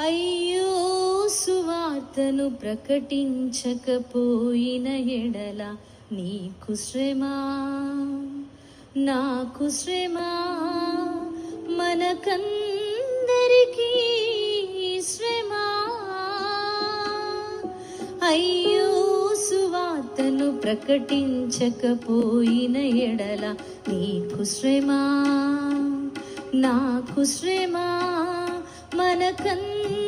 అయ్యో సువార్తను ప్రకటించకపోయిన ఎడల నీకు శ్రమ. నాకు శ్రమ. మనకందరికీ శ్రమ. అయ్యో సువార్తను ప్రకటించకపోయిన ఎడల నీకు శ్రమ. నాకు శ్రమ. మనకందరికీ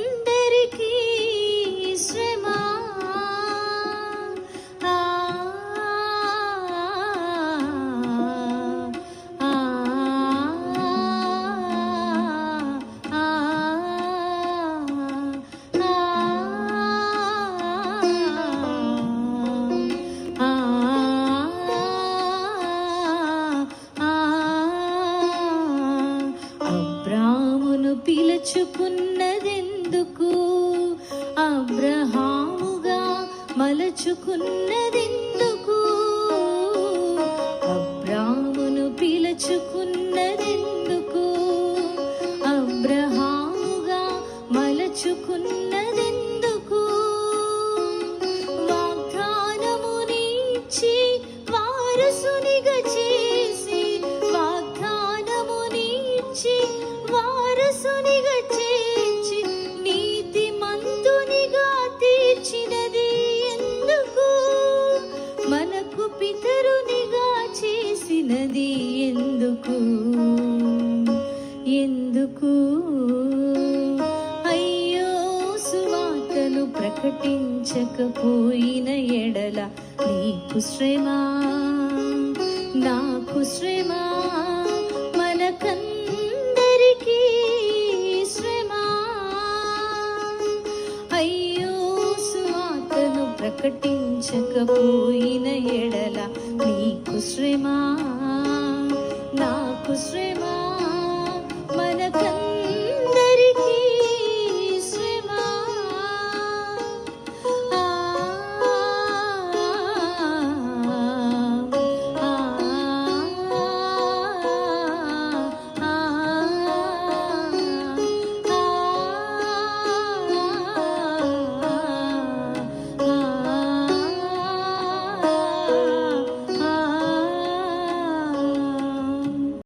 మలచుకున్నదెందుకు? అబ్రహాముగా మలచుకున్నదెందుకు? అబ్రామును పిలచుకున్నదెందుకు? అబ్రహాముగా మలచుకున్నదెందుకు? పితరునిగా చేసినది ఎందుకు? ఎందుకు? అయ్యో సువార్తను ప్రకటించకపోయిన ఎడల నీకు శ్రమ నాకు శ్రమ మనకందరికీ శ్రమ. అయ్యో ప్రకటించకపోయిన ఎడల నీకు శ్రమ నాకు శ్రమ.